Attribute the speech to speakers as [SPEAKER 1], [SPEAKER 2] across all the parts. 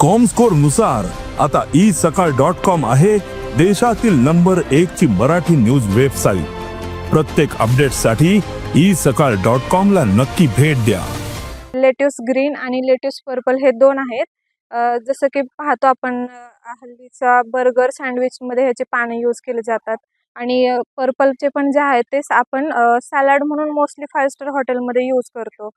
[SPEAKER 1] कॉमस्कोरनुसार आता ई सकाळ dot com आहे देशातील नंबर एक ची मराठी न्यूज वेबसाईट प्रत्येक अपडेटसाठी ई सकाळ डॉट कॉम ला नक्की भेट द्या.
[SPEAKER 2] लेट्यूस ग्रीन आणि लेट्यूस पर्पल हे दोन आहेत. जसं की पाहतो आपण हल्लीचा बर्गर सँडविचमध्ये ह्याचे पाने यूज केले जातात. आणि पर्पलचे पण जे आहेत ते आपण सॅलड म्हणून मोस्टली फाईव्ह स्टार हॉटेलमध्ये यूज करतो.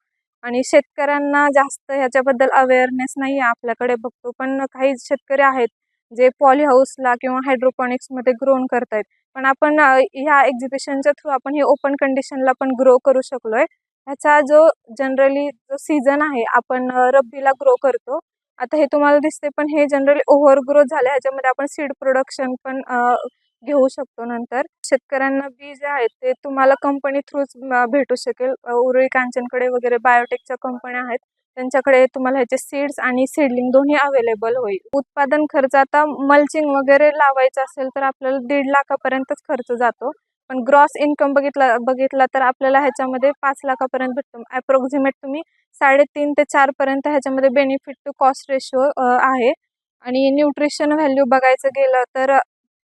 [SPEAKER 2] आणि शेतकऱ्यांना जास्त ह्याच्याबद्दल अवेअरनेस नाही आहे आपल्याकडे बघतो. पण काही शेतकरी आहेत जे पॉली हाऊसला किंवा हायड्रोपॉनिक्समध्ये ग्रोन करतायत. पण आपण ह्या एक्झिबिशनच्या थ्रू आपण हे ओपन कंडिशनला पण ग्रो करू शकलोय. ह्याचा जो जनरली जो सीझन आहे आपण रब्बीला ग्रो करतो. आता हे तुम्हाला दिसते पण हे जनरली ओव्हर ग्रो झालं ह्याच्यामध्ये आपण सीड प्रोडक्शन पण घेऊ शकतो नंतर. शेतकऱ्यांना बी जे आहेत ते तुम्हाला कंपनी थ्रूच भेटू शकेल. उरळी कांचनकडे वगैरे बायोटेकच्या कंपन्या आहेत. त्यांच्याकडे तुम्हाला ह्याचे सीड्स आणि सीडलिंग दोन्ही अवेलेबल होईल. उत्पादन खर्च आता मल्चिंग वगैरे लावायचं असेल तर आपल्याला दीड लाखापर्यंतच खर्च जातो. पण ग्रॉस इन्कम बघितला बघितला तर आपल्याला ह्याच्यामध्ये पाच लाखापर्यंत भेटतो. ॲप्रोक्सिमेट तुम्ही साडेतीन ते चारपर्यंत ह्याच्यामध्ये बेनिफिट टू कॉस्ट रेशो आहे. आणि न्यूट्रिशन व्हॅल्यू बघायचं गेलं तर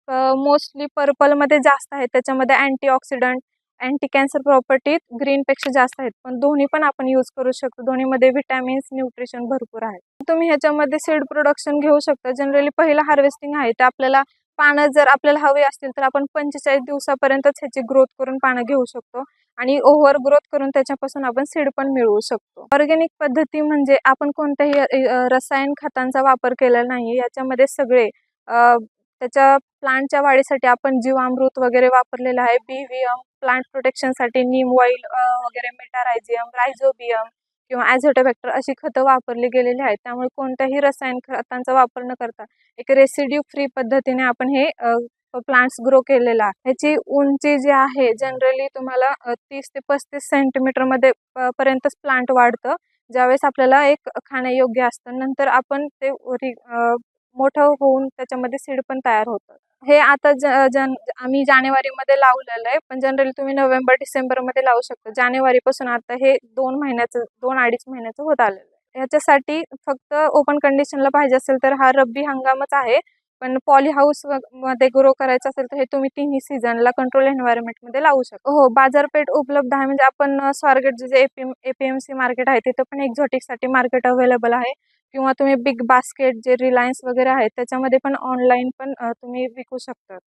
[SPEAKER 2] मोस्टली पर्पलमध्ये जास्त आहेत. त्याच्यामध्ये अँटीऑक्सिडंट अँटी कॅन्सर प्रॉपर्टीत ग्रीनपेक्षा जास्त आहेत. पण दोन्ही पण आपण यूज करू शकतो. दोन्हीमध्ये विटॅमिन्स न्यूट्रिशन भरपूर आहे तुम्ही ह्याच्यामध्ये सीड प्रोडक्शन घेऊ शकता. जनरली पहिलं हार्वेस्टिंग आहे. ते आपल्याला पानं जर आपल्याला हवे असतील तर आपण पंचेचाळीस दिवसापर्यंतच ह्याची ग्रोथ करून पानं घेऊ शकतो. आणि ओव्हर ग्रोथ करून त्याच्यापासून आपण सीड पण मिळवू शकतो. ऑर्गॅनिक पद्धती म्हणजे आपण कोणत्याही रसायन खतांचा वापर केलेला नाही याच्यामध्ये सगळे त्याच्या प्लांटच्या वाढीसाठी आपण जीवामृत वगैरे वापरलेलं आहे. बी व्ही एम प्लांट प्रोटेक्शनसाठी नीम ऑइल वगैरे मेटारायझियम रायझोबियम किंवा ॲझोटोबॅक्टर अशी खतं वापरली गेलेली आहेत. त्यामुळे कोणत्याही रसायन खतांचा वापर न करता एक रेसिड्यू फ्री पद्धतीने आपण हे प्लांट्स ग्रो केलेला आहे. ह्याची उंची जी आहे जनरली तुम्हाला तीस ते पस्तीस सेंटीमीटरमध्ये पर्यंतच प्लांट वाढतं. ज्यावेळेस आपल्याला एक खाण्यायोग्य असतं. नंतर आपण ते मोठं होऊन त्याच्यामध्ये सीड पण तयार होतं. हे आता ज जन आम्ही जानेवारीमध्ये लावलेलं आहे पण जनरली तुम्ही नोव्हेंबर डिसेंबरमध्ये लावू शकता. जानेवारीपासून आता हे दोन महिन्याचं दोन अडीच महिन्याचं होत आलेलं आहे. ह्याच्यासाठी फक्त ओपन कंडिशनला पाहिजे असेल तर हा रब्बी हंगामच आहे पण पॉली हाऊसमध्ये ग्रो करायचं असेल तर हे तुम्ही तिन्ही सीझनला कंट्रोल एन्व्हायरमेंटमध्ये लावू शकता. हो बाजारपेठ उपलब्ध आहे म्हणजे आपण स्वारगेट जे एपीएम एपीएमसी मार्केट आहे तिथं पण एक्झॉटिकसाठी मार्केट अवेलेबल आहे. किंवा तुम्ही बिग बास्केट जे रिलायन्स वगैरे आहेत त्याच्यामध्ये पण ऑनलाईन पण तुम्ही विकू शकता